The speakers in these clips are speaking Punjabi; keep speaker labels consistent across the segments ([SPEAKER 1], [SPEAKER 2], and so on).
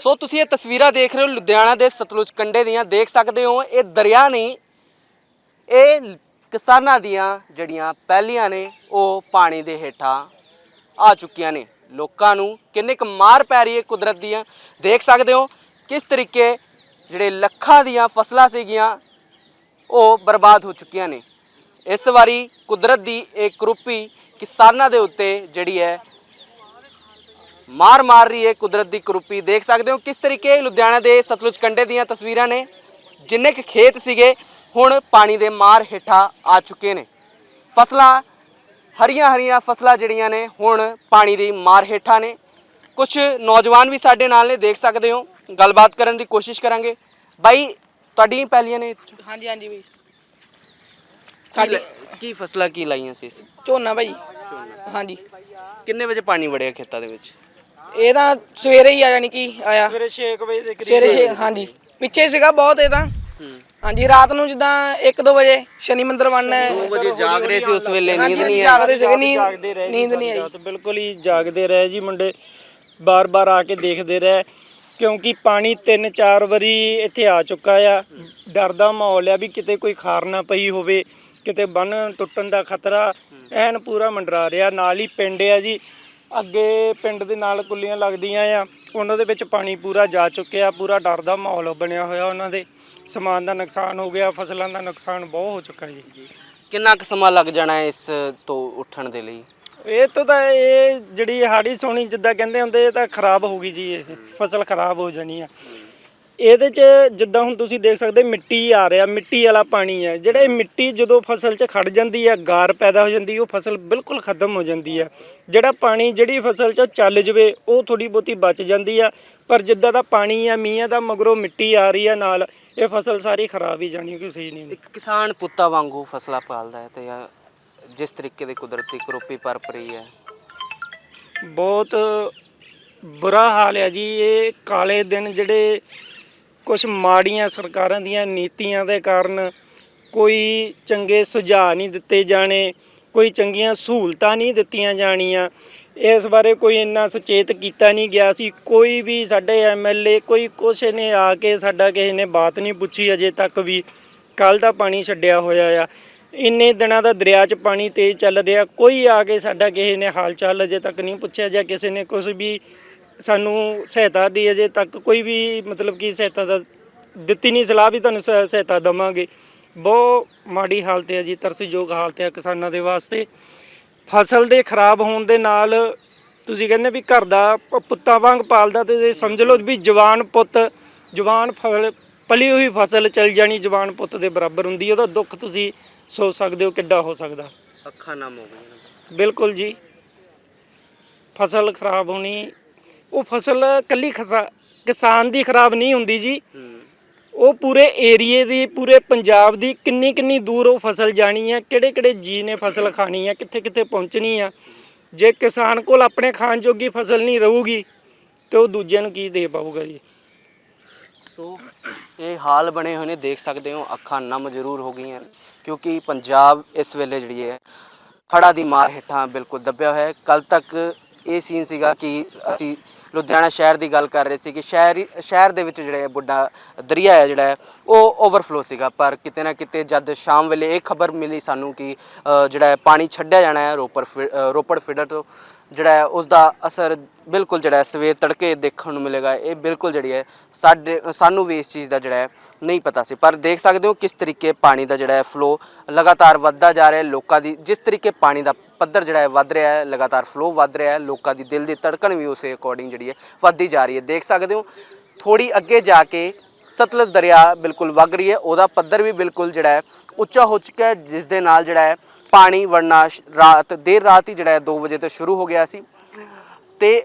[SPEAKER 1] ਸੋ ਤੁਸੀਂ ਇਹ ਤਸਵੀਰਾਂ ਦੇਖ ਰਹੇ ਹੋ, ਲੁਧਿਆਣਾ ਦੇ ਸਤਲੁਜ ਕੰਢੇ ਦੀਆਂ, ਦੇਖ ਸਕਦੇ ਹੋ, ਇਹ ਦਰਿਆ ਨਹੀਂ, ਇਹ ਕਿਸਾਨਾਂ ਦੀਆਂ ਜਿਹੜੀਆਂ ਪਹਿਲੀਆਂ ਨੇ, ਉਹ ਪਾਣੀ ਦੇ ਹੇਠਾਂ ਆ ਚੁੱਕੀਆਂ ਨੇ। ਲੋਕਾਂ ਨੂੰ ਕਿੰਨੇ ਕੁ ਮਾਰ ਪੈ ਰਹੀ ਹੈ ਕੁਦਰਤ ਦੀਆਂ ਦੇਖ ਸਕਦੇ ਹੋ ਕਿਸ ਤਰੀਕੇ ਜਿਹੜੇ ਲੱਖਾਂ ਦੀਆਂ ਫਸਲਾਂ ਸੀਗੀਆਂ, ਉਹ ਬਰਬਾਦ ਹੋ ਚੁੱਕੀਆਂ ਨੇ। ਇਸ ਵਾਰੀ ਕੁਦਰਤ ਦੀ ਇਹ ਕਰੂਪੀ ਕਿਸਾਨਾਂ ਦੇ ਉੱਤੇ ਜਿਹੜੀ ਹੈ ਮਾਰ ਮਾਰ ਰਹੀ ਹੈ ਕੁਦਰਤ ਦੀ ਕਰੂਪੀ। ਦੇਖ ਸਕਦੇ ਹੋ ਕਿਸ ਤਰੀਕੇ ਲੁਧਿਆਣਾ ਦੇ ਸਤਲੁਜ ਕੰਢੇ ਦੀਆਂ ਤਸਵੀਰਾਂ ਨੇ। ਜਿੰਨੇ ਕੁ ਖੇਤ ਸੀਗੇ ਹੁਣ ਪਾਣੀ ਦੇ ਮਾਰ ਹੇਠਾਂ ਆ ਚੁੱਕੇ ਨੇ। ਫਸਲਾਂ ਹਰੀਆਂ ਹਰੀਆਂ ਫਸਲਾਂ ਜਿਹੜੀਆਂ ਨੇ ਹੁਣ ਪਾਣੀ ਦੀ ਮਾਰ ਹੇਠਾਂ ਨੇ। ਕੁਝ ਨੌਜਵਾਨ ਵੀ ਸਾਡੇ ਨਾਲ ਨੇ ਦੇਖ ਸਕਦੇ ਹੋ। ਗੱਲਬਾਤ ਕਰਨ ਦੀ ਕੋਸ਼ਿਸ਼ ਕਰਾਂਗੇ। ਬਾਈ ਤੁਹਾਡੀਆਂ ਪਹਿਲੀਆਂ ਨੇ
[SPEAKER 2] ਹਾਂਜੀ ਹਾਂਜੀ ਬਈ।
[SPEAKER 1] ਸਾਡੀ ਕੀ ਫਸਲਾਂ ਕੀ ਲਾਈਆਂ ਸੀ
[SPEAKER 2] ਝੋਨਾ ਭਾਈ ਹਾਂਜੀ।
[SPEAKER 1] ਕਿੰਨੇ ਵਜੇ ਪਾਣੀ ਵੜਿਆ ਖੇਤਾਂ ਦੇ ਵਿੱਚ?
[SPEAKER 2] ਇਹ ਤਾਂ ਸਵੇਰੇ ਹੀ ਆ ਜਾਣੀ ਕਿ ਆਇਆ।
[SPEAKER 3] ਸਵੇਰੇ 6 ਵਜੇ ਦੇ
[SPEAKER 2] ਸਵੇਰੇ ਛੇ ਹਾਂਜੀ। ਪਿੱਛੇ ਸੀਗਾ ਬਹੁਤ ਇਹ ਤਾਂ। ਹਾਂਜੀ ਰਾਤ ਨੂੰ ਜਿੱਦਾਂ 1-2 ਵਜੇ ਸ਼ਨੀ ਮੰਦਰ ਬਣਨਾ ਹੈ।
[SPEAKER 1] 2 ਵਜੇ ਜਾਗ ਰਹੇ ਸੀ ਉਸ ਵੇਲੇ ਨੀਂਦ ਨਹੀਂ ਆਈ।
[SPEAKER 2] ਜਾਗਦੇ ਸੀਗੇ ਨੀਂਦ
[SPEAKER 3] ਜਾਗਦੇ ਰਹੇ ਜੀ
[SPEAKER 2] ਨੀਂਦ ਨਹੀਂ ਆਈ।
[SPEAKER 3] ਰਾਤ, ਬਿਲਕੁਲ ਹੀ ਜਾਗਦੇ ਰਹੇ ਜੀ ਮੁੰਡੇ। ਬਾਰ-ਬਾਰ ਆ ਕੇ ਦੇਖਦੇ ਰਹੇ ਕਿਉਂਕਿ ਪਾਣੀ 3-4 ਵਾਰੀ ਇੱਥੇ ਆ ਚੁੱਕਾ ਆ। ਡਰ ਦਾ ਮਾਹੌਲ ਆ ਵੀ ਕਿਤੇ ਕੋਈ ਖਾਰ ਨਾ ਪਈ ਹੋਵੇ ਕਿਤੇ ਬੰਨ ਟੁੱਟਣ ਦਾ ਖਤਰਾ। ਐਨ ਪੂਰਾ ਮੰਡਰਾ ਰਿਹਾ ਨਾਲ ਹੀ ਪਿੰਡ ਆ ਜੀ। ਅੱਗੇ ਪਿੰਡ ਦੇ ਨਾਲ ਕੁੱਲੀਆਂ ਲੱਗਦੀਆਂ ਆ ਉਹਨਾਂ ਦੇ ਵਿੱਚ ਪਾਣੀ ਪੂਰਾ ਜਾ ਚੁੱਕਿਆ ਪੂਰਾ ਡਰ ਦਾ ਮਾਹੌਲ ਬਣਿਆ ਹੋਇਆ ਉਹਨਾਂ ਦੇ। ਸਮਾਨ ਦਾ ਨੁਕਸਾਨ ਹੋ ਗਿਆ ਫਸਲਾਂ ਦਾ ਨੁਕਸਾਨ ਬਹੁਤ ਹੋ ਚੁੱਕਾ ਜੀ।
[SPEAKER 1] ਕਿੰਨਾ ਕੁ ਸਮਾਂ ਲੱਗ ਜਾਣਾ ਹੈ ਇਸ ਤੋਂ ਉੱਠਣ ਦੇ ਲਈ?
[SPEAKER 3] ਇਹ ਤੋਂ ਤਾਂ ਇਹ ਜਿਹੜੀ ਹਾੜੀ ਸੋਣੀ ਜਿੱਦਾਂ ਕਹਿੰਦੇ ਹੁੰਦੇ ਇਹ ਤਾਂ ਖਰਾਬ ਹੋ ਗਈ ਜੀ ਇਹ। ਫਸਲ ਖਰਾਬ ਹੋ ਜਾਣੀ ਆ। ਇਹਦੇ 'ਚ ਜਿੱਦਾਂ ਹੁਣ ਤੁਸੀਂ ਦੇਖ ਸਕਦੇ ਮਿੱਟੀ ਆ ਰਿਹਾ ਮਿੱਟੀ ਵਾਲਾ ਪਾਣੀ ਹੈ ਜਿਹੜਾ ਇਹ ਮਿੱਟੀ ਜਦੋਂ ਫਸਲ 'ਚ ਖੜ ਜਾਂਦੀ ਹੈ ਗਾਰ ਪੈਦਾ ਹੋ ਜਾਂਦੀ ਹੈ ਉਹ ਫਸਲ ਬਿਲਕੁਲ ਖਤਮ ਹੋ ਜਾਂਦੀ ਹੈ ਜਿਹੜਾ ਪਾਣੀ ਜਿਹੜੀ ਫਸਲ 'ਚ ਚੱਲ ਜਵੇ ਉਹ ਥੋੜੀ ਬਹੁਤੀ ਬਚ ਜਾਂਦੀ ਆ। ਪਰ ਜਿੱਦਾਂ ਦਾ ਪਾਣੀ ਆ ਮੀਂਹ ਦਾ ਮਗਰੋਂ ਮਿੱਟੀ ਆ ਰਹੀ ਆ ਨਾਲ ਇਹ ਫਸਲ ਸਾਰੀ ਖਰਾਬ ਹੀ ਜਾਣੀ ਕੋਈ ਸਹੀ ਨਹੀਂ।
[SPEAKER 1] ਇੱਕ ਕਿਸਾਨ ਪੁੱਤਾਂ ਵਾਂਗੂ ਫਸਲਾਂ ਪਾਲਦਾ ਹੈ ਤੇ ਜਿਸ ਤਰੀਕੇ ਦੀ ਕੁਦਰਤੀ ਕਰੋਪੀ ਪਰਪ ਰਹੀ ਹੈ।
[SPEAKER 3] ਬਹੁਤ ਬੁਰਾ ਹਾਲ ਹੈ ਜੀ ਇਹ ਕਾਲੇ ਦਿਨ ਜਿਹੜੇ ਕੁਝ ਮਾੜੀਆਂ ਸਰਕਾਰਾਂ ਦੀਆਂ ਨੀਤੀਆਂ ਦੇ ਕਾਰਨ ਕੋਈ ਚੰਗੇ ਸੁਝਾਅ ਨਹੀਂ ਦਿੱਤੇ ਜਾਣੇ, ਕੋਈ ਚੰਗੀਆਂ ਸਹੂਲਤਾਂ ਨਹੀਂ ਦਿੱਤੀਆਂ ਜਾਣੀਆਂ। ਇਸ ਬਾਰੇ ਕੋਈ ਇੰਨਾ ਸੁਚੇਤ ਕੀਤਾ ਨਹੀਂ ਗਿਆ ਸੀ। ਕੋਈ ਵੀ ਸਾਡੇ ਐਮਐਲਏ ਕੋਈ ਕੁਛ ਨੇ ਆ ਕੇ ਸਾਡਾ ਕਿਸੇ ਨੇ ਬਾਤ ਨਹੀਂ ਪੁੱਛੀ ਅਜੇ ਤੱਕ ਵੀ। ਕੱਲ ਦਾ ਪਾਣੀ ਛੱਡਿਆ ਹੋਇਆ ਆ। ਇੰਨੇ ਦਿਨਾਂ ਦਾ ਦਰਿਆ 'ਚ ਪਾਣੀ ਤੇਜ਼ ਚੱਲ ਰਿਹਾ। ਕੋਈ ਆ ਕੇ ਸਾਡਾ ਕਿਸੇ ਨੇ ਹਾਲ ਚਾਲ ਅਜੇ ਤੱਕ ਨਹੀਂ ਪੁੱਛਿਆ ਜਾਂ ਕਿਸੇ ਨੇ ਕੁਝ ਵੀ ਸਾਨੂੰ ਸਹਾਇਤਾ ਦੀ ਅਜੇ ਤੱਕ ਕੋਈ ਵੀ ਮਤਲਬ ਕਿ ਸਹਾਇਤਾ ਦਾ ਦਿੱਤੀ ਨਹੀਂ ਸਲਾਹ ਵੀ ਤੁਹਾਨੂੰ ਸਹਾ- ਸਹਾਇਤਾ ਦਵਾਂਗੇ। ਬਹੁਤ ਮਾੜੀ ਹਾਲਤ ਹੈ ਜੀ ਤਰਸਯੋਗ ਹਾਲਤ ਹੈ ਕਿਸਾਨਾਂ ਦੇ ਵਾਸਤੇ। ਫਸਲ ਦੇ ਖਰਾਬ ਹੋਣ ਦੇ ਨਾਲ ਤੁਸੀਂ ਕਹਿੰਦੇ ਵੀ ਘਰ ਦਾ ਪ- ਪੁੱਤਾਂ ਵਾਂਗ ਪਾਲਦਾ ਤੇ ਇਹ ਸਮਝ ਲਓ ਵੀ ਜਵਾਨ ਪੁੱਤ ਜਵਾਨ ਫਲ ਪਲੀ ਹੋਈ ਫਸਲ ਚਲ ਜਾਣੀ ਜਵਾਨ ਪੁੱਤ ਦੇ ਬਰਾਬਰ ਹੁੰਦੀ ਹੈ ਉਹਦਾ ਦੁੱਖ ਤੁਸੀਂ ਸੋਚ ਸਕਦੇ ਹੋ ਕਿੱਡਾ ਹੋ ਸਕਦਾ।
[SPEAKER 1] ਅੱਖਾਂ ਨਮ ਹੋ ਗਈਆਂ।
[SPEAKER 3] ਬਿਲਕੁਲ ਜੀ। ਫਸਲ ਖਰਾਬ ਹੋਣੀ ਉਹ ਫਸਲ ਕੱਲੀ ਖਸਾ, ਕਿਸਾਨ ਦੀ ਖਰਾਬ ਨਹੀਂ ਹੁੰਦੀ ਜੀ। ਉਹ ਪੂਰੇ ਏਰੀਏ ਦੀ, ਪੂਰੇ ਪੰਜਾਬ ਦੀ ਕਿੰਨੀ ਕਿੰਨੀ ਦੂਰ ਉਹ ਫਸਲ ਜਾਣੀ ਹੈ ਕਿਹੜੇ ਕਿਹੜੇ ਜੀ ਨੇ ਫਸਲ ਖਾਣੀ ਹੈ ਕਿੱਥੇ ਕਿੱਥੇ ਪਹੁੰਚਣੀ ਆ। ਜੇ ਕਿਸਾਨ ਕੋਲ ਆਪਣੇ ਖਾਣ ਜੋਗੀ ਫਸਲ ਨਹੀਂ ਰਹੂਗੀ, ਤੇ ਉਹ ਦੂਜਿਆਂ ਨੂੰ ਕੀ ਦੇ ਪਾਊਗਾ ਜੀ?
[SPEAKER 1] ਸੋ, ਇਹ ਹਾਲ ਬਣੇ ਹੋਏ ਨੇ, ਦੇਖ ਸਕਦੇ ਹੋ, ਅੱਖਾਂ ਨਮ ਜ਼ਰੂਰ ਹੋ ਗਈਆਂ ਕਿਉਂਕਿ ਪੰਜਾਬ ਇਸ ਵੇਲੇ ਜਿਹੜੀ ਹੈ, ਹੜ੍ਹਾਂ ਦੀ ਮਾਰ ਹੇਠਾਂ ਬਿਲਕੁਲ ਦੱਬਿਆ ਹੋਇਆ ਹੈ। ਕੱਲ ਤੱਕ ਇਹ ਸੀਨ ਸੀਗਾ ਕਿ ਅਸੀਂ ਲੁਧਿਆਣਾ ਸ਼ਹਿਰ ਦੀ ਗੱਲ ਕਰ ਰਹੇ ਸੀ ਕਿ ਸ਼ਹਿਰ ਸ਼ਹਿਰ ਦੇ ਵਿੱਚ ਜਿਹੜਾ ਬੁੱਢਾ ਦਰਿਆ ਹੈ ਜਿਹੜਾ ਉਹ ਓਵਰਫਲੋ ਸੀਗਾ। ਪਰ ਕਿਤੇ ਨਾ ਕਿਤੇ ਜਦ ਸ਼ਾਮ ਵੇਲੇ ਇਹ ਖਬਰ ਮਿਲੀ ਸਾਨੂੰ ਕਿ ਜਿਹੜਾ ਪਾਣੀ ਛੱਡਿਆ ਜਾਣਾ ਹੈ ਰੋਪੜ ਫਿ- ਰੋਪੜ ਫਿਡਰ ਤੋਂ ਜਿਹੜਾ ਹੈ ਉਸ ਦਾ ਅਸਰ ਬਿਲਕੁਲ ਜਿਹੜਾ ਹੈ, ਸਵੇਰ ਤੜਕੇ ਦੇਖਣ ਨੂੰ ਮਿਲੇਗਾ। ਇਹ ਬਿਲਕੁਲ ਜਿਹੜੀ ਹੈ, ਸਾਡੇ, ਸਾਨੂੰ ਵੀ ਇਸ ਚੀਜ਼ ਦਾ ਜਿਹੜਾ ਹੈ, ਨਹੀਂ ਪਤਾ ਸੀ। ਪਰ ਦੇਖ ਸਕਦੇ ਹੋ ਕਿਸ ਤਰੀਕੇ ਪਾਣੀ ਦਾ ਜਿਹੜਾ ਹੈ ਫਲੋ ਲਗਾਤਾਰ ਵੱਧਦਾ ਜਾ ਰਿਹਾ ਹੈ, ਲੋਕਾਂ ਦੀ, ਜਿਸ ਤਰੀਕੇ ਪਾਣੀ ਦਾ ਪੱਧਰ ਜਿਹੜਾ ਹੈ ਵੱਧ ਰਿਹਾ ਹੈ, ਲਗਾਤਾਰ ਫਲੋ ਵੱਧ ਰਿਹਾ ਹੈ, ਲੋਕਾਂ ਦੀ ਦਿਲ ਦੀ ਧੜਕਣ ਵੀ ਉਸੇ ਅਕੋਰਡਿੰਗ ਜਿਹੜੀ ਹੈ, ਵੱਧਦੀ ਜਾ ਰਹੀ ਹੈ। ਦੇਖ ਸਕਦੇ ਹੋ ਥੋੜੀ ਅੱਗੇ ਜਾ ਕੇ ਸਤਲਜ ਦਰਿਆ ਬਿਲਕੁਲ ਵਗ ਰਹੀ ਹੈ, ਉਹਦਾ ਪੱਧਰ ਵੀ ਬਿਲਕੁਲ ਜਿਹੜਾ ਹੈ ਉੱਚਾ ਹੋ ਚੁੱਕਾ ਹੈ, ਜਿਸ ਦੇ ਨਾਲ ਜਿਹੜਾ ਹੈ ਪਾਣੀ ਵੜਨਾ ਸ਼- ਰਾਤ, ਦੇਰ ਰਾਤ ਹੀ ਜਿਹੜਾ ਹੈ 2 ਵਜੇ ਤੋਂ ਸ਼ੁਰੂ ਹੋ ਗਿਆ ਸੀ। ਤੇ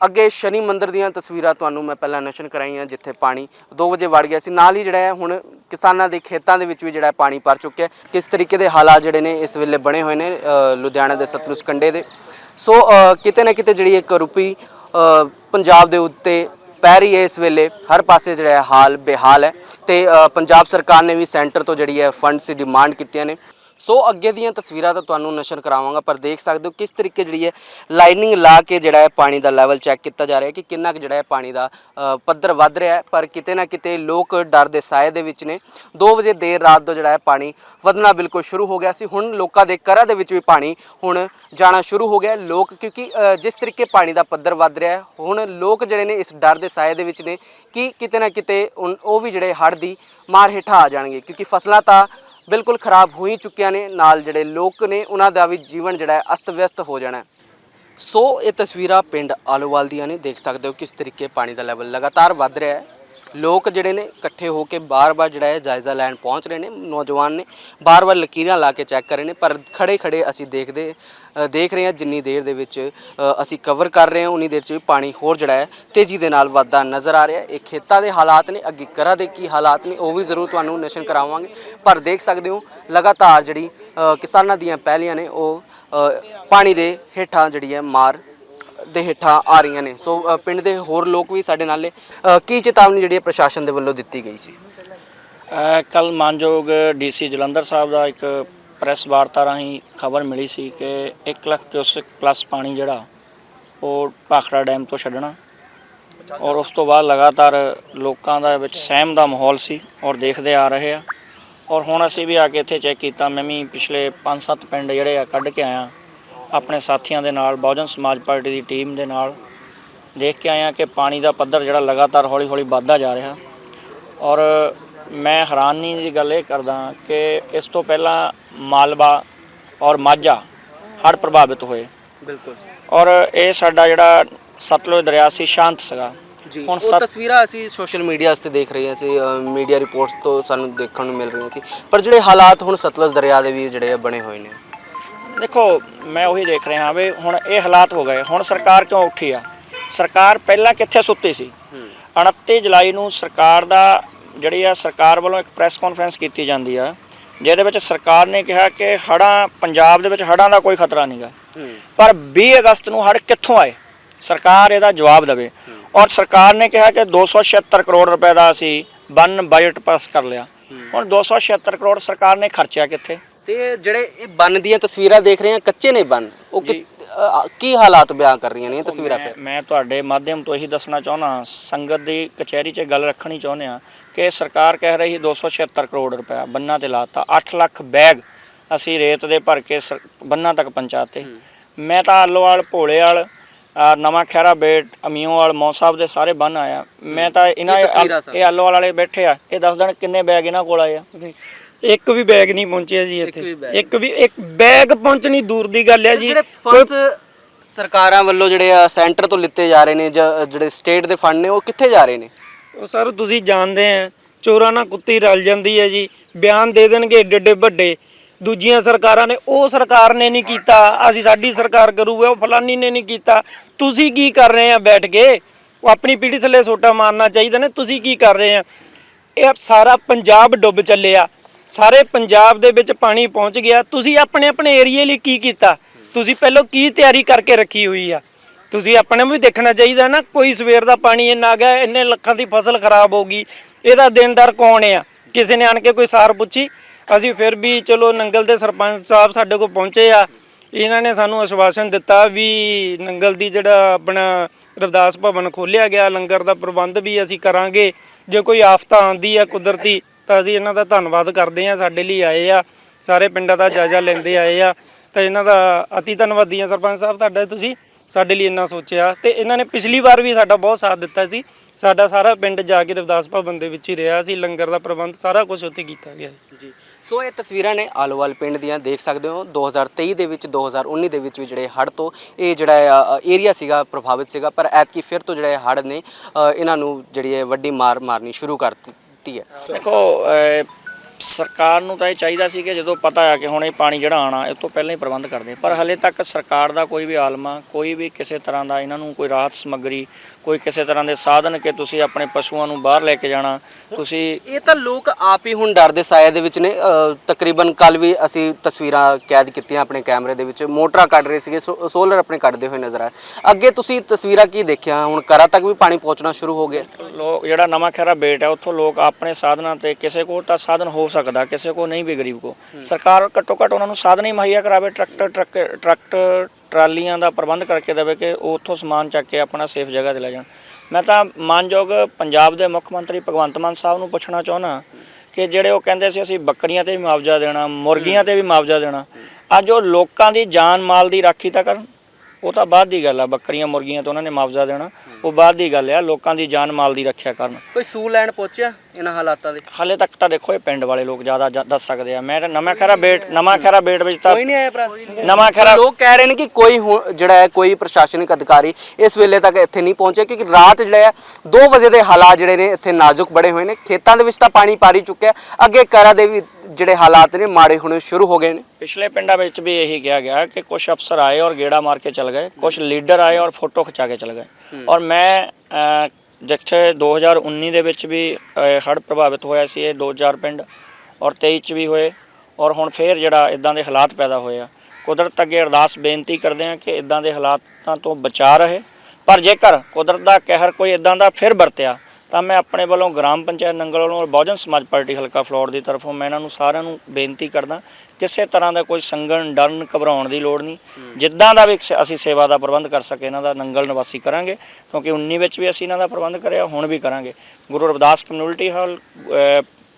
[SPEAKER 1] ਅੱਗੇ ਸ਼ਨੀ ਮੰਦਰ ਦੀਆਂ ਤਸਵੀਰਾਂ ਤੁਹਾਨੂੰ ਮੈਂ ਪਹਿਲਾਂ ਨਸ਼ਨ ਕਰਾਈਆਂ, ਜਿੱਥੇ ਪਾਣੀ 2 ਵਜੇ ਵੜ ਗਿਆ ਸੀ। ਨਾਲ ਹੀ ਜਿਹੜਾ ਹੈ ਹੁਣ ਕਿਸਾਨਾਂ ਦੇ ਖੇਤਾਂ ਦੇ ਵਿੱਚ ਵੀ ਜਿਹੜਾ ਪਾਣੀ ਭਰ ਚੁੱਕਿਆ ਕਿਸ ਤਰੀਕੇ ਦੇ ਹਾਲਾਤ ਜਿਹੜੇ ਨੇ ਇਸ ਵੇਲੇ ਬਣੇ ਹੋਏ ਨੇ ਲੁਧਿਆਣਾ ਦੇ ਸਤਲੁਜ ਕੰਢੇ ਦੇ। ਸੋ ਕਿਤੇ ਨਾ ਕਿਤੇ ਜਿਹੜੀ ਇੱਕ ਰੂਪੀ ਪੰਜਾਬ ਦੇ ਉੱਤੇ ਪੈ ਰਹੀ ਹੈ ਇਸ ਵੇਲੇ। ਹਰ ਪਾਸੇ ਜਿਹੜਾ ਹਾਲ ਬੇਹਾਲ ਹੈ। ਤੇ ਪੰਜਾਬ ਸਰਕਾਰ ਨੇ ਵੀ ਸੈਂਟਰ ਤੋਂ ਜਿਹੜੀ ਹੈ ਫੰਡਸ ਦੀ ਡਿਮਾਂਡ ਕੀਤੀਆਂ ਨੇ। ਸੋ ਅੱਗੇ ਦੀਆਂ ਤਸਵੀਰਾਂ ਤਾਂ ਤੁਹਾਨੂੰ ਨਸ਼ਰ ਕਰਾਵਾਂਗਾ, ਪਰ ਦੇਖ ਸਕਦੇ ਹੋ ਕਿਸ ਤਰੀਕੇ ਜਿਹੜੀ ਹੈ ਲਾਈਨਿੰਗ ਲਾ ਕੇ ਜਿਹੜਾ ਹੈ ਪਾਣੀ ਦਾ ਲੈਵਲ ਚੈੱਕ ਕੀਤਾ ਜਾ ਰਿਹਾ ਹੈ ਕਿ ਕਿੰਨਾ ਕੁ ਜਿਹੜਾ ਹੈ ਪਾਣੀ ਦਾ ਪੱਧਰ ਵੱਧ ਰਿਹਾ ਹੈ। ਪਰ ਕਿਤੇ ਨਾ ਕਿਤੇ ਲੋਕ ਡਰ ਦੇ ਸਾਏ ਦੇ ਵਿੱਚ ਨੇ। 2 ਵਜੇ ਦੇਰ ਰਾਤ ਤੋਂ ਜਿਹੜਾ ਹੈ ਪਾਣੀ ਵਧਣਾ ਬਿਲਕੁਲ ਸ਼ੁਰੂ ਹੋ ਗਿਆ ਸੀ। ਹੁਣ ਲੋਕਾਂ ਦੇ ਘਰਾਂ ਦੇ ਵਿੱਚ ਵੀ ਪਾਣੀ ਹੁਣ ਜਾਣਾ ਸ਼ੁਰੂ ਹੋ ਗਿਆ। ਲੋਕ ਕਿਉਂਕਿ ਜਿਸ ਤਰੀਕੇ ਪਾਣੀ ਦਾ ਪੱਧਰ ਵੱਧ ਰਿਹਾ ਹੈ, ਹੁਣ ਲੋਕ ਜਿਹੜੇ ਨੇ ਇਸ ਡਰ ਦੇ ਸਾਏ ਦੇ ਵਿੱਚ ਨੇ ਕਿ ਕਿਤੇ ਨਾ ਕਿਤੇ ਉਹ ਵੀ ਜਿਹੜੇ ਹੜ੍ਹ ਦੀ ਮਾਰ ਹੇਠਾਂ ਆ ਜਾਣਗੇ। ਕਿਉਂਕਿ ਫਸਲਾਂ ਤਾਂ ਬਿਲਕੁਲ ਖਰਾਬ ਹੋ ਹੀ ਚੁੱਕੀਆਂ ਨੇ। ਨਾਲ ਜਿਹੜੇ ਲੋਕ ਨੇ, ਉਹਨਾਂ ਦਾ ਵੀ ਜੀਵਨ ਜਿਹੜਾ ਹੈ ਅਸਤ-ਵਿਅਸਤ ਹੋ ਜਾਣਾ ਹੈ। ਸੋ ਇਹ ਤਸਵੀਰਾਂ ਪਿੰਡ ਆਲੋਵਾਲ ਦੀਆਂ ਨੇ। ਦੇਖ ਸਕਦੇ ਹੋ ਕਿਸ ਤਰੀਕੇ ਪਾਣੀ ਦਾ ਲੈਵਲ ਲਗਾਤਾਰ ਵੱਧ ਰਿਹਾ ਹੈ। ਲੋਕ ਜਿਹੜੇ ਨੇ ਇਕੱਠੇ ਹੋ ਕੇ ਬਾਰ-ਬਾਰ ਜਿਹੜਾ ਹੈ ਜਾਇਜ਼ਾ ਲੈਣ ਪਹੁੰਚ ਰਹੇ ਨੇ, ਨੌਜਵਾਨ ਨੇ ਬਾਰ-ਬਾਰ ਲਕੀਰਾਂ ਲਾ ਕੇ ਚੈੱਕ ਕਰ ਰਹੇ ਨੇ, ਪਰ ਖੜੇ-ਖੜੇ ਅਸੀਂ ਦੇਖਦੇ ਦੇਖ ਰਹੇ ਹਾਂ ਜਿੰਨੀ ਦੇਰ ਦੇ ਵਿੱਚ ਅਸੀਂ ਕਵਰ ਕਰ ਰਹੇ ਹਾਂ, ਉਨੀ ਦੇਰ 'ਚ ਵੀ ਪਾਣੀ ਹੋਰ ਜਿਹੜਾ ਹੈ ਤੇਜ਼ੀ ਦੇ ਨਾਲ ਵੱਧਦਾ ਨਜ਼ਰ ਆ ਰਿਹਾ ਇਹ ਖੇਤਾਂ ਦੇ ਹਾਲਾਤ ਨੇ, ਅੱਗੇ ਘਰਾਂ ਦੇ ਕੀ ਹਾਲਾਤ ਨੇ, ਉਹ ਵੀ ਜ਼ਰੂਰ ਤੁਹਾਨੂੰ ਨਸ਼ਨ ਕਰਾਵਾਂਗੇ। ਪਰ ਦੇਖ ਸਕਦੇ ਹੋ, ਲਗਾਤਾਰ ਜਿਹੜੀ ਕਿਸਾਨਾਂ ਦੀਆਂ ਪਹਿਲੀਆਂ ਨੇ ਉਹ ਪਾਣੀ ਦੇ ਹੇਠਾਂ ਜਿਹੜੀ ਹੈ ਮਾਰ ਦੇ ਹੇਠਾਂ ਆ ਰਹੀਆਂ ਨੇ। ਸੋ ਅ, ਪਿੰਡ ਦੇ ਹੋਰ ਲੋਕ ਵੀ ਸਾਡੇ ਨਾਲ ਨੇ। ਅ, ਕੀ ਚੇਤਾਵਨੀ ਜਿਹੜੀ ਹੈ ਪ੍ਰਸ਼ਾਸਨ ਦੇ ਵੱਲੋਂ ਦਿੱਤੀ ਗਈ ਸੀ?
[SPEAKER 4] ਕੱਲ ਮਾਨਯੋਗ ਡੀਸੀ ਜਲੰਧਰ ਸਾਹਿਬ ਦਾ ਇੱਕ ਪ੍ਰੈਸ ਵਾਰਤਾ ਰਾਹੀਂ ਖਬਰ ਮਿਲੀ ਸੀ ਕਿ 1 ਲੱਖ ਕਿਊਸਕ ਪਲੱਸ ਪਾਣੀ ਜਿਹੜਾ ਉਹ ਭਾਖੜਾ ਡੈਮ ਤੋਂ ਛੱਡਣਾ। ਔਰ ਉਸ ਤੋਂ ਬਾਅਦ ਲਗਾਤਾਰ ਲੋਕਾਂ ਦਾ ਵਿੱਚ ਸਹਿਮ ਦਾ ਮਾਹੌਲ ਸੀ ਔਰ ਦੇਖਦੇ ਆ ਰਹੇ ਆ। ਔਰ ਹੁਣ ਅਸੀਂ ਵੀ ਆ ਕੇ ਇੱਥੇ ਚੈੱਕ ਕੀਤਾ। ਮੈਂ ਵੀ ਪਿਛਲੇ 5-7 ਪਿੰਡ ਜਿਹੜੇ ਆ ਕੱਢ ਕੇ ਆਇਆ। ਆਪਣੇ ਸਾਥੀਆਂ ਦੇ ਨਾਲ ਬਹੁਜਨ ਸਮਾਜ ਪਾਰਟੀ ਦੀ ਟੀਮ ਦੇ ਨਾਲ ਦੇਖ ਕੇ ਆਇਆ ਕਿ ਪਾਣੀ ਦਾ ਪੱਧਰ ਜਿਹੜਾ ਲਗਾਤਾਰ ਹੌਲੀ-ਹੌਲੀ ਵੱਧਦਾ ਜਾ ਰਿਹਾ। ਔਰ ਮੈਂ ਹੈਰਾਨੀ ਦੀ ਗੱਲ ਇਹ ਕਰਦਾ ਕਿ ਇਸ ਤੋਂ ਪਹਿਲਾਂ ਮਾਲਵਾ ਔਰ ਮਾਝਾ ਹੜ੍ਹ ਪ੍ਰਭਾਵਿਤ ਹੋਏ।
[SPEAKER 1] ਬਿਲਕੁਲ।
[SPEAKER 4] ਔਰ ਇਹ ਸਾਡਾ ਜਿਹੜਾ ਸਤਲੁਜ ਦਰਿਆ ਸੀ ਸ਼ਾਂਤ ਸੀਗਾ।
[SPEAKER 1] ਜੀ
[SPEAKER 4] ਹੁਣ
[SPEAKER 1] ਉਹ ਤਸਵੀਰਾਂ ਅਸੀਂ ਸੋਸ਼ਲ ਮੀਡੀਆ 'ਤੇ ਦੇਖ ਰਹੇ ਸੀ ਮੀਡੀਆ ਰਿਪੋਰਟਸ ਤੋਂ ਸਾਨੂੰ ਦੇਖਣ ਨੂੰ ਮਿਲ ਰਹੀਆਂ ਸੀ। ਪਰ ਜਿਹੜੇ ਹਾਲਾਤ ਹੁਣ ਸਤਲੁਜ ਦਰਿਆ ਦੇ ਵੀ ਜਿਹੜੇ ਬਣੇ ਹੋਏ ਨੇ।
[SPEAKER 4] ਦੇਖੋ, ਮੈਂ ਉਹੀ ਦੇਖ ਰਿਹਾ ਵੀ ਹੁਣ ਇਹ ਹਾਲਾਤ ਹੋ ਗਏ। ਹੁਣ ਸਰਕਾਰ ਕਿਉਂ ਉੱਠੀ ਆ? ਸਰਕਾਰ ਪਹਿਲਾਂ ਕਿੱਥੇ ਸੁੱਤੀ ਸੀ? 29 ਜੁਲਾਈ ਨੂੰ ਸਰਕਾਰ ਦਾ ਜਿਹੜੀ ਆ, ਸਰਕਾਰ ਵੱਲੋਂ ਇੱਕ ਪ੍ਰੈਸ ਕਾਨਫਰੰਸ ਕੀਤੀ ਜਾਂਦੀ ਆ, ਜਿਹਦੇ ਵਿੱਚ ਸਰਕਾਰ ਨੇ ਕਿਹਾ ਕਿ ਹੜ੍ਹਾਂ, ਪੰਜਾਬ ਦੇ ਵਿੱਚ ਹੜ੍ਹਾਂ ਦਾ ਕੋਈ ਖਤਰਾ ਨਹੀਂਗਾ ਪਰ 20 ਅਗਸਤ ਨੂੰ ਹੜ੍ਹ ਕਿੱਥੋਂ ਆਏ? ਸਰਕਾਰ ਇਹਦਾ ਜਵਾਬ ਦੇਵੇ। ਔਰ ਸਰਕਾਰ ਨੇ ਕਿਹਾ ਕਿ 276 ਕਰੋੜ ਰੁਪਏ ਦਾ ਅਸੀਂ ਬੰਨ ਬਜਟ ਪਾਸ ਕਰ ਲਿਆ। ਹੁਣ 276 ਕਰੋੜ ਸਰਕਾਰ ਨੇ ਖਰਚਿਆ ਕਿੱਥੇ?
[SPEAKER 1] ਤੇ ਜਿਹੜੇ ਇਹ ਬੰਨ ਦੀਆਂ ਤਸਵੀਰਾਂ ਦੇਖ ਰਹੇ ਹਾਂ ਕੱਚੇ ਨੇ ਬੰਨ। ਉਹ ਕਿ- ਅ, ਕੀ ਹਾਲਾਤ ਬਿਆਨ ਕਰ ਰਹੀਆਂ ਨੇ ਇਹ ਤਸਵੀਰਾਂ ਫਿਰ?
[SPEAKER 4] ਮੈਂ ਤੁਹਾਡੇ ਮਾਧਿਅਮ ਤੋਂ ਇਹੀ ਦੱਸਣਾ ਚਾਹੁੰਦਾ ਸੰਗਤ ਦੀ ਕਚਹਿਰੀ 'ਚ ਗੱਲ ਰੱਖਣੀ ਚਾਹੁੰਦੇ ਆ ਕਿ ਸਰਕਾਰ ਕਹਿ ਰਹੀ 276 ਕਰੋੜ ਰੁਪਏ ਬੰਨਾਂ ਤੇ ਲਾਤਾ 8 ਲੱਖ ਬੈਗ ਅਸੀਂ ਰੇਤ ਦੇ ਭਰ ਕੇ ਸਰ- ਬੰਨਾਂ ਤੱਕ ਪਹੁੰਚਾਤੇ। ਮੈਂ ਤਾਂ ਆਲੋਵਾਲ ਭੋਲੇਵਾਲ ਆਹ ਨਵਾਂ ਖੈਰਾ ਬੇਟ ਅਮੀਓਵਾਲ ਮੌ ਸਾਹਿਬ ਦੇ ਸਾਰੇ ਬੰਨ ਆਇਆ ਮੈਂ ਤਾਂ ਇਹਨਾਂ
[SPEAKER 1] ਇਹ ਤਸਵੀਰਾਂ ਸਰ।
[SPEAKER 4] ਇਹ ਆਲੋਵਾਲ ਵਾਲੇ ਬੈਠੇ ਆ ਇਹ ਦੱਸ ਦੇਣ ਕਿੰਨੇ ਬੈਗ ਇਹਨਾਂ ਕੋਲ ਆਏ ਆ।
[SPEAKER 3] ਇੱਕ ਵੀ ਬੈਗ ਨਹੀਂ ਪਹੁੰਚਿਆ ਜੀ ਇੱਥੇ। ਇੱਕ ਵੀ ਇੱਕ ਬੈਗ ਪਹੁੰਚਣੀ ਦੂਰ ਦੀ ਗੱਲ ਹੈ ਜੀ।
[SPEAKER 1] ਜਿਹੜੇ
[SPEAKER 3] ਕੋਈ-
[SPEAKER 1] ਫੰਡਸ ਸਰਕਾਰਾਂ ਵੱਲੋਂ ਜਿਹੜੇ ਆ ਸੈਂਟਰ ਤੋਂ ਲਿੱਤੇ ਜਾ ਰਹੇ ਨੇ ਜਿਹੜੇ ਸਟੇਟ ਦੇ ਫੰਡ ਨੇ ਉਹ ਕਿੱਥੇ ਜਾ ਰਹੇ ਨੇ?
[SPEAKER 3] ਉਹ ਸਰ ਤੁਸੀਂ ਜਾਣਦੇ ਆ ਚੋਰਾਂ ਨਾਲ ਕੁੱਤੀ ਰਲ ਜਾਂਦੀ ਹੈ ਜੀ। ਬਿਆਨ ਦੇ ਦੇਣਗੇ ਏਡੇ ਏਡੇ ਵੱਡੇ। ਦੂਜੀਆਂ ਸਰਕਾਰਾਂ ਨੇ ਉਹ ਸਰਕਾਰ ਨੇ ਨਹੀਂ ਕੀਤਾ। ਅਸੀਂ ਸਾਡੀ ਸਰਕਾਰ ਕਰੂਗਾ ਉਹ ਫਲਾਨੀ ਨੇ ਨਹੀਂ ਕੀਤਾ। ਤੁਸੀਂ ਕੀ ਕਰ ਰਹੇ ਆ ਬੈਠ ਕੇ? ਉਹ ਆਪਣੀ ਪੀੜੀ ਥੱਲੇ ਸੋਟਾ ਮਾਰਨਾ ਚਾਹੀਦਾ ਨੇ ਤੁਸੀਂ ਕੀ ਕਰ ਰਹੇ ਆ? ਇਹ ਸਾਰਾ ਪੰਜਾਬ ਡੁੱਬ ਚੱਲਿਆ। ਸਾਰੇ ਪੰਜਾਬ ਦੇ ਵਿੱਚ ਪਾਣੀ ਪਹੁੰਚ ਗਿਆ। ਤੁਸੀਂ ਆਪਣੇ ਆਪਣੇ ਏਰੀਏ ਲਈ ਕੀ ਕੀਤਾ? ਤੁਸੀਂ ਪਹਿਲਾਂ ਕੀ ਤਿਆਰੀ ਕਰਕੇ ਰੱਖੀ ਹੋਈ ਆ? ਤੁਸੀਂ ਆਪਣੇ ਨੂੰ ਵੀ ਦੇਖਣਾ ਚਾਹੀਦਾ ਨਾ, ਕੋਈ ਸਵੇਰ ਦਾ ਪਾਣੀ ਇੰਨਾ ਆ ਗਿਆ, ਇੰਨੇ ਲੱਖਾਂ ਦੀ ਫਸਲ ਖਰਾਬ ਹੋ ਗਈ। ਇਹਦਾ ਦੇਣਦਾਰ ਕੌਣ ਆ? ਕਿਸੇ ਨੇ ਆਣ ਕੇ ਕੋਈ ਸਾਰ ਪੁੱਛੀ? ਅਸੀਂ ਫਿਰ ਵੀ ਚਲੋ ਨੰਗਲ ਦੇ ਸਰਪੰਚ ਸਾਹਿਬ ਸਾਡੇ ਕੋਲ ਪਹੁੰਚੇ ਆ। ਇਹਨਾਂ ਨੇ ਸਾਨੂੰ ਆਸ਼ਵਾਸਨ ਦਿੱਤਾ ਵੀ ਨੰਗਲ ਦੀ ਜਿਹੜਾ ਆਪਣਾ ਰਵਿਦਾਸ ਭਵਨ ਖੋਲਿਆ ਗਿਆ, ਲੰਗਰ ਦਾ ਪ੍ਰਬੰਧ ਵੀ ਅਸੀਂ ਕਰਾਂਗੇ। ਜੇ ਕੋਈ ਆਫਤ ਆਉਂਦੀ ਆ ਕੁਦਰਤੀ ਤਾਂ ਅਸੀਂ ਇਹਨਾਂ ਦਾ ਧੰਨਵਾਦ ਕਰਦੇ ਹਾਂ, ਸਾਡੇ ਲਈ ਆਏ ਆ, ਸਾਰੇ ਪਿੰਡਾਂ ਦਾ ਜਾਇਜ਼ਾ ਲੈਂਦੇ ਆਏ ਆ। ਤਾਂ ਇਹਨਾਂ ਦਾ ਅਤੀ ਧੰਨਵਾਦੀ ਆ ਸਰਪੰਚ ਸਾਹਿਬ, ਤੁਹਾਡਾ ਤੁਸੀਂ ਸਾਡੇ ਲਈ ਇੰਨਾ ਸੋਚਿਆ। ਤੇ ਇਹਨਾਂ ਨੇ ਪਿਛਲੀ ਵਾਰ ਵੀ ਸਾਡਾ ਬਹੁਤ ਸਾਥ ਦਿੱਤਾ ਸੀ। ਸਾਡਾ ਸਾਰਾ ਪਿੰਡ ਜਾ ਕੇ ਰਵਿਦਾਸ ਭਵਨ ਦੇ ਵਿੱਚ ਹੀ ਰਿਹਾ ਸੀ। ਲੰਗਰ ਦਾ ਪ੍ਰਬੰਧ ਸਾਰਾ ਕੁਝ ਉੱਥੇ ਕੀਤਾ ਗਿਆ
[SPEAKER 1] ਜੀ। ਸੋ ਇਹ ਤਸਵੀਰਾਂ ਨੇ ਆਲੋਵਾਲ ਪਿੰਡ ਦੀਆਂ, ਦੇਖ ਸਕਦੇ ਹੋ। 2023 ਦੇ ਵਿੱਚ 2019 ਦੇ ਵਿੱਚ ਵੀ ਜਿਹੜੇ ਹੜ੍ਹ ਤੋਂ ਇਹ ਜਿਹੜਾ ਏਰੀਆ ਸੀਗਾ, ਪ੍ਰਭਾਵਿਤ ਸੀਗਾ। ਪਰ ਐਤਕੀ ਫਿਰ ਤੋਂ ਜਿਹੜੇ ਹੜ੍ਹ ਨੇ ਇਹਨਾਂ ਨੂੰ ਜਿਹੜੀ ਹੈ ਵੱਡੀ ਮਾਰ ਮਾਰਨੀ ਸ਼ੁਰੂ ਕਰ ਕੀਤੀ ਹੈ।
[SPEAKER 4] ਦੇਖੋ ਅਹ, ਸਰਕਾਰ ਨੂੰ ਤਾਂ ਇਹ ਚਾਹੀਦਾ ਸੀ ਕਿ ਜਦੋਂ ਪਤਾ ਆ ਕਿ ਹੁਣ ਇਹ ਪਾਣੀ ਜਿਹੜਾ ਆਣਾ ਇਹ ਤੋਂ ਪਹਿਲਾਂ ਹੀ ਪ੍ਰਬੰਧ ਕਰਦੇ। ਪਰ ਹਲੇ ਤੱਕ ਸਰਕਾਰ ਦਾ ਕੋਈ ਵੀ ਆਲਮਾ ਕੋਈ ਵੀ ਕਿਸੇ ਤਰ੍ਹਾਂ ਦਾ ਇਹਨਾਂ ਨੂੰ ਕੋਈ ਰਾਹਤ ਸਮੱਗਰੀ ਕੋਈ ਕਿਸੇ ਤਰ੍ਹਾਂ ਦੇ ਸਾਧਨ ਕਿ ਤੁਸੀਂ ਆਪਣੇ ਪਸ਼ੂਆਂ ਨੂੰ ਬਾਹਰ ਲੈ ਕੇ ਜਾਣਾ ਤੁਸੀਂ
[SPEAKER 1] ਇਹ ਤਾਂ ਲੋਕ ਆਪ ਹੀ ਹੁਣ ਡਰ ਦੇ ਸਾਏ ਦੇ ਵਿੱਚ ਨੇ। ਅ, ਤਕਰੀਬਨ ਕੱਲ ਵੀ ਅਸੀਂ ਤਸਵੀਰਾਂ ਕੈਦ ਕੀਤੀਆਂ ਆਪਣੇ ਕੈਮਰੇ ਦੇ ਵਿੱਚ। ਮੋਟਰਾਂ ਕੱਢ ਰਹੇ ਸੀਗੇ ਸੋ- ਸੋਲਰ ਆਪਣੇ ਕੱਢਦੇ ਹੋਏ ਨਜ਼ਰ ਆਏ। ਅੱਗੇ ਤੁਸੀਂ ਤਸਵੀਰਾਂ ਕੀ ਦੇਖਿਆ? ਹੁਣ ਘਰਾਂ ਤੱਕ ਵੀ ਪਾਣੀ ਪਹੁੰਚਣਾ ਸ਼ੁਰੂ ਹੋ ਗਿਆ।
[SPEAKER 4] ਲੋਕ ਜਿਹੜਾ ਨਵਾਂ ਖੈਰਾ ਬੇਟ ਹੈ ਉੱਥੋਂ ਲੋਕ ਆਪਣੇ ਸਾਧਨਾਂ ਤੇ ਕਿਸੇ ਕੋਲ ਤਾਂ ਸਾਧਨ ਹੋ ਸਕਦਾ ਕਿਸੇ ਕੋਲ ਨਹੀਂ ਵੀ ਗਰੀਬ ਕੋ ਸਰਕਾਰ ਘੱਟੋ ਘੱਟ ਉਹਨਾਂ ਨੂੰ ਸਾਧਨ ਹੀ ਮੁਹੱਈਆ ਕਰਾਵੇ ਟਰੈਕਟਰ ਟਰੱਕ ਟਰੈਕਟਰ ਟਰਾਲੀਆਂ ਦਾ ਪ੍ਰਬੰਧ ਕਰਕੇ ਦੇਵੇ ਕਿ ਉਹ ਉੱਥੋਂ ਸਮਾਨ ਚੱਕ ਕੇ ਆਪਣਾ ਸੇਫ ਜਗ੍ਹਾ ਤੇ ਲੈ ਜਾਣ। ਮੈਂ ਤਾਂ ਮਾਨਯੋਗ ਪੰਜਾਬ ਦੇ ਮੁੱਖ ਮੰਤਰੀ ਭਗਵੰਤ ਮਾਨ ਸਾਹਿਬ ਨੂੰ ਪੁੱਛਣਾ ਚਾਹੁੰਦਾ ਕਿ ਜਿਹੜੇ ਉਹ ਕਹਿੰਦੇ ਸੀ ਅਸੀਂ ਬੱਕਰੀਆਂ ਤੇ ਵੀ ਮੁਆਵਜ਼ਾ ਦੇਣਾ, ਮੁਰਗੀਆਂ ਤੇ ਵੀ ਮੁਆਵਜ਼ਾ ਦੇਣਾ, ਅੱਜ ਉਹ ਲੋਕਾਂ ਦੀ ਜਾਨ ਮਾਲ ਦੀ ਰਾਖੀ ਤਾਂ ਕਰਨ। ਉਹ ਤਾਂ ਬਾਅਦ ਦੀ ਗੱਲ ਆ ਬੱਕਰੀਆਂ ਮੁਰਗੀਆਂ ਤੋਂ ਉਹਨਾਂ ਨੇ ਮੁਆਵਜ਼ਾ ਦੇਣਾ। ਉਹ ਬਾਅਦ ਦੀ ਗੱਲ ਆ ਲੋਕਾਂ ਦੀ ਜਾਨ ਮਾਲ ਦੀ ਰੱਖਿਆ ਕਰਨ।
[SPEAKER 1] ਕੋਈ ਸੂ ਲੈਣ ਪਹੁੰਚਿਆ ਇਹਨਾਂ ਹਾਲਾਤਾਂ ਦੇ?
[SPEAKER 4] ਹਾਲੇ ਤੱਕ ਤਾਂ ਦੇਖੋ ਇਹ ਪਿੰਡ ਵਾਲੇ ਲੋਕ ਜ਼ਿਆਦਾ ਦੱਸ ਸਕਦੇ ਆ। ਮੈਂ ਨਵਾਂ ਖੈਰਾ ਬੇਟ ਨਵਾਂ ਖੈਰਾ ਬੇਟ ਵਿੱਚ ਤਾਂ
[SPEAKER 1] ਕੋਈ ਨਹੀਂ ਆਇਆ ਭਰਾ।
[SPEAKER 4] ਨਵਾਂ ਖੈਰਾ
[SPEAKER 1] ਲੋਕ ਕਹਿ ਰਹੇ ਨੇ ਕਿ ਕੋਈ ਜਿਹੜਾ ਹੈ ਕੋਈ ਪ੍ਰਸ਼ਾਸਨਿਕ ਅਧਿਕਾਰੀ ਇਸ ਵੇਲੇ ਤੱਕ ਇੱਥੇ ਨਹੀਂ ਪਹੁੰਚਿਆ ਕਿਉਂਕਿ ਰਾਤ ਜਿਹੜਾ ਹੈ 2 ਵਜੇ ਦੇ ਹਾਲਾਤ ਜਿਹੜੇ ਨੇ ਇੱਥੇ ਨਾਜ਼ੁਕ ਬੜੇ ਹੋਏ ਨੇ। ਖੇਤਾਂ ਦੇ ਵਿੱਚ ਤਾਂ ਪਾਣੀ ਪਾਰੀ ਚੁੱਕਿਆ। ਅੱਗੇ ਘਰਾਂ ਦੇ ਵੀ ਜਿਹੜੇ ਹਾਲਾਤ ਨੇ ਮਾੜੇ ਹੋਣੇ ਸ਼ੁਰੂ ਹੋ ਗਏ ਨੇ।
[SPEAKER 4] ਪਿਛਲੇ ਪਿੰਡਾਂ ਵਿੱਚ ਵੀ ਇਹੀ ਕਿਹਾ ਗਿਆ ਕਿ ਕੁਝ ਅਫਸਰ ਆਏ ਔਰ ਗੇੜਾ ਮਾਰ ਕੇ ਚਲ ਗਏ ਕੁਝ ਲੀਡਰ ਆਏ ਔਰ ਫੋਟੋ ਖਿਚਾ ਕੇ ਚਲ ਗਏ। ਔਰ ਮੈਂ ਜਿੱਥੇ 2019 ਦੇ ਵਿੱਚ ਵੀ ਹੜ੍ਹ ਪ੍ਰਭਾਵਿਤ ਹੋਇਆ ਸੀ ਇਹ 2000 ਪਿੰਡ ਔਰ 23 ਚ ਵੀ ਹੋਏ ਔਰ ਹੁਣ ਫੇਰ ਜਿਹੜਾ ਇਦਾਂ ਦੇ ਹਾਲਾਤ ਪੈਦਾ ਹੋਏ ਆ। ਕੁਦਰਤ ਅੱਗੇ ਅਰਦਾਸ ਬੇਨਤੀ ਕਰਦੇ ਆ ਕਿ ਇਦਾਂ ਦੇ ਹਾਲਾਤਾਂ ਤੋਂ ਬਚਾ ਰਹੇ। ਪਰ ਜੇਕਰ ਕੁਦਰਤ ਦਾ ਕਹਿਰ ਕੋਈ ਇਦਾਂ ਦਾ ਫਿਰ ਵਰਤਿਆ ਤਾਂ ਮੈਂ ਆਪਣੇ ਵੱਲੋਂ ਗ੍ਰਾਮ ਪੰਚਾਇਤ ਨੰਗਲ ਵੱਲੋਂ ਔਰ ਬਹੁਜਨ ਸਮਾਜ ਪਾਰਟੀ ਹਲਕਾ ਫਲੋਰ ਦੀ ਤਰਫੋਂ ਮੈਂ ਇਹਨਾਂ ਨੂੰ ਸਾਰਿਆਂ ਨੂੰ ਬੇਨਤੀ ਕਰਦਾ ਕਿਸੇ ਤਰ੍ਹਾਂ ਦਾ ਕੋਈ ਸੰਗਣ ਡਰਨ ਘਬਰਾਉਣ ਦੀ ਲੋੜ ਨਹੀਂ। ਜਿੱਦਾਂ ਦਾ ਵੀ ਅਸੀਂ ਸੇਵਾ ਦਾ ਪ੍ਰਬੰਧ ਕਰ ਸਕੇ ਇਹਨਾਂ ਦਾ ਨੰਗਲ ਨਿਵਾਸੀ ਕਰਾਂਗੇ ਕਿਉਂਕਿ 19 ਵਿੱਚ ਵੀ ਅਸੀਂ ਇਹਨਾਂ ਦਾ ਪ੍ਰਬੰਧ ਕਰਿਆ ਹੁਣ ਵੀ ਕਰਾਂਗੇ। Guru Ravidas community hall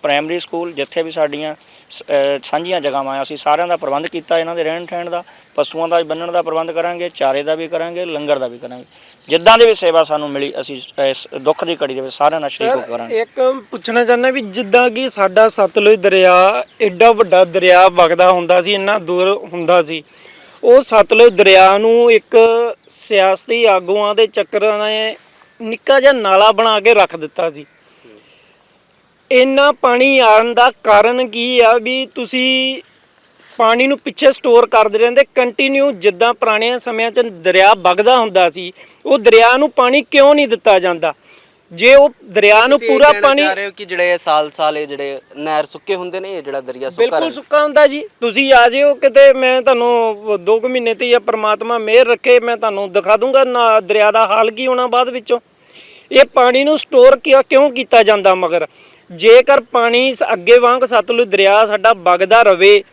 [SPEAKER 4] primary school ਜਿੱਥੇ ਵੀ ਸਾਡੀਆਂ ਸਾਂਝੀਆਂ ਜਗ੍ਹਾਵਾਂ ਆ। ਅਸੀਂ ਸਾਰਿਆਂ ਦਾ ਪ੍ਰਬੰਧ ਕੀਤਾ ਇਹਨਾਂ ਦੇ ਰਹਿਣ ਠਹਿਣ ਦਾ ਪਸ਼ੂਆਂ ਦਾ ਬੰਨਣ ਦਾ ਪ੍ਰਬੰਧ ਕਰਾਂਗੇ ਚਾਰੇ ਦਾ ਵੀ ਕਰਾਂਗੇ ਲੰਗਰ ਦਾ ਵੀ ਕਰਾਂਗੇ। ਜਿੱਦਾਂ ਦੀ ਵੀ ਸੇਵਾ ਸਾਨੂੰ ਮਿਲੀ ਅਸੀਂ ਇਸ ਦੁੱਖ ਦੀ ਘੜੀ ਦੇ ਵਿੱਚ ਸਾਰਿਆਂ ਨਾਲ ਸ਼ਰੀਕ ਕਰਾਂਗੇ।
[SPEAKER 3] ਇੱਕ ਪੁੱਛਣਾ ਚਾਹੁੰਦਾ ਵੀ ਜਿੱਦਾਂ ਕਿ ਸਾਡਾ ਸਤਲੁਜ ਦਰਿਆ ਐਡਾ ਵੱਡਾ ਦਰਿਆ ਵਗਦਾ ਹੁੰਦਾ ਸੀ ਇੰਨਾ ਦੂਰ ਹੁੰਦਾ ਸੀ ਉਹ ਸਤਲੁਜ ਦਰਿਆ ਨੂੰ ਇੱਕ ਸਿਆਸਤੀ ਆਗੂਆਂ ਦੇ ਚੱਕਰਾਂ ਨੇ ਨਿੱਕਾ ਜਿਹਾ ਨਾਲਾ ਬਣਾ ਕੇ ਰੱਖ ਦਿੱਤਾ ਸੀ। ਇੰਨਾ ਪਾਣੀ ਆਉਣ ਦਾ ਕਾਰਨ ਕੀ ਆ ਵੀ ਤੁਸੀਂ ਪਾਣੀ ਨੂੰ ਪਿੱਛੇ ਸਟੋਰ ਕਰਦੇ ਰਹਿੰਦੇ ਕੰਟੀਨਿਊ ਜਿੱਦਾਂ ਪੁਰਾਣਿਆਂ ਸਮਿਆਂ 'ਚ ਦਰਿਆ ਵਗਦਾ ਹੁੰਦਾ ਸੀ ਉਹ ਦਰਿਆ ਨੂੰ ਪਾਣੀ ਕਿਉਂ ਨਹੀਂ ਦਿੱਤਾ ਜਾਂਦਾ? ਜੇ ਉਹ ਦਰਿਆ ਨੂੰ ਪੂਰਾ ਪਾਣੀ
[SPEAKER 1] ਚਾਹ ਰਹੇ ਹੋ ਕਿ ਜਿਹੜੇ ਸਾਲ ਸਾਲ ਇਹ ਜਿਹੜੇ ਨਹਿਰ ਸੁੱਕੇ ਹੁੰਦੇ ਨੇ ਇਹ ਜਿਹੜਾ ਦਰਿਆ ਸੁੱਕਾ
[SPEAKER 3] ਬਿਲਕੁਲ ਸੁੱਕਾ ਹੁੰਦਾ ਜੀ। ਤੁਸੀਂ ਆ ਜਿਓ ਕਿਤੇ ਮੈਂ ਤੁਹਾਨੂੰ 2 ਕੁ ਮਹੀਨੇ ਤੇ ਜਾਂ ਪ੍ਰਮਾਤਮਾ ਮਿਹਰ ਰੱਖੇ ਮੈਂ ਤੁਹਾਨੂੰ ਦਿਖਾ ਦੂੰਗਾ ਨਾ ਦਰਿਆ ਦਾ ਹਾਲ ਕੀ ਹੋਣਾ ਬਾਅਦ ਵਿੱਚੋਂ। ਇਹ ਪਾਣੀ ਨੂੰ ਸਟੋਰ ਕਿਉਂ ਕੀਤਾ ਜਾਂਦਾ ਮਗਰ? ਜੇਕਰ ਪਾਣੀ ਸ- ਅੱਗੇ ਵਾਂਗ ਸਤਲੁਜ ਦਰਿਆ ਸਾਡਾ ਵਗਦਾ ਰਵੇ,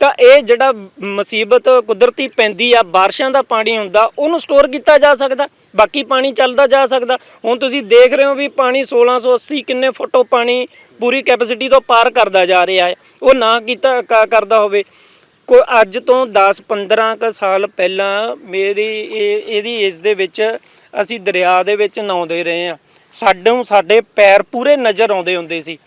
[SPEAKER 3] ਤਾਂ ਇਹ ਜਿਹੜਾ ਮੁਸੀਬਤ ਕੁਦਰਤੀ ਪੈਂਦੀ ਆ, ਬਾਰਿਸ਼ਾਂ ਦਾ ਪਾਣੀ ਹੁੰਦਾ, ਉਹਨੂੰ ਸਟੋਰ ਕੀਤਾ ਜਾ ਸਕਦਾ, ਬਾਕੀ ਪਾਣੀ ਚੱਲਦਾ ਜਾ ਸਕਦਾ। ਹੁਣ ਤੁਸੀਂ ਦੇਖ ਰਹੇ ਹੋ ਵੀ ਪਾਣੀ 1680 ਕਿੰਨੇ ਫੁੱਟੋਂ ਪਾਣੀ ਪੂਰੀ ਕੈਪੈਸਿਟੀ ਤੋਂ ਪਾਰ ਕਰਦਾ ਜਾ ਰਿਹਾ ਹੈ। ਉਹ ਨਾ ਕੀਤਾ, ਕ- ਕਰਦਾ ਹੋਵੇ। ਕੋ ਅੱਜ ਤੋਂ 10 15 ਕ ਸਾਲ ਪਹਿਲਾਂ ਮੇਰੀ ਇਹ, ਇਹਦੀ ਏਜ ਦੇ ਵਿੱਚ ਅਸੀਂ ਦਰਿਆ ਦੇ ਵਿੱਚ ਨਹਾਉਂਦੇ ਰਹੇ ਆ ਸਾਨੂੰ ਸਾਡੇ ਪੈਰ ਪੂਰੇ ਨਜ਼ਰ ਆਉਂਦੇ ਹੁੰਦੇ ਸੀ।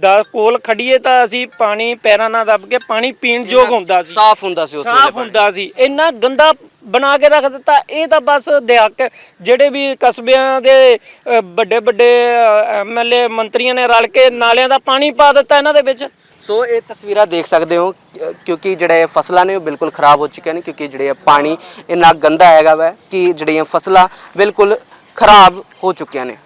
[SPEAKER 3] ਦਾ ਕੋਲ ਖੜੀਏ ਤਾਂ ਅਸੀਂ ਪਾਣੀ ਪੈਰਾਂ ਨਾਲ ਦੱਬ ਕੇ ਪਾਣੀ ਪੀਣ ਯੋਗ ਹੁੰਦਾ ਸੀ।
[SPEAKER 1] ਸਾਫ਼ ਹੁੰਦਾ ਸੀ ਉਸ ਵੇਲੇ
[SPEAKER 3] ਸਾਫ਼ ਹੁੰਦਾ ਸੀ। ਇੰਨਾ ਗੰਦਾ ਬਣਾ ਕੇ ਰੱਖ ਦਿੱਤਾ ਇਹ ਤਾਂ ਬਸ ਦਿਹਾਕ ਜਿਹੜੇ ਵੀ ਕਸਬਿਆਂ ਦੇ ਅ, ਵੱਡੇ ਵੱਡੇ ਐਮਐਲਏ ਮੰਤਰੀਆਂ ਨੇ ਰਲ ਕੇ ਨਾਲਿਆਂ ਦਾ ਪਾਣੀ ਪਾ ਦਿੱਤਾ ਇਹਨਾਂ ਦੇ ਵਿੱਚ।
[SPEAKER 1] ਸੋ ਇਹ ਤਸਵੀਰਾਂ ਦੇਖ ਸਕਦੇ ਹੋ ਕਿ- ਕਿਉਂਕਿ ਜਿਹੜੇ ਫਸਲਾਂ ਨੇ ਉਹ ਬਿਲਕੁਲ ਖਰਾਬ ਹੋ ਚੁੱਕੀਆਂ ਨੇ ਕਿਉਂਕਿ ਜਿਹੜੇ ਇਹ ਪਾਣੀ ਇੰਨਾ ਗੰਦਾ ਹੈਗਾ ਵੈ ਕਿ ਜਿਹੜੀਆਂ ਫਸਲਾਂ ਬਿਲਕੁਲ ਖਰਾਬ ਹੋ ਚੁੱਕੀਆਂ ਨੇ।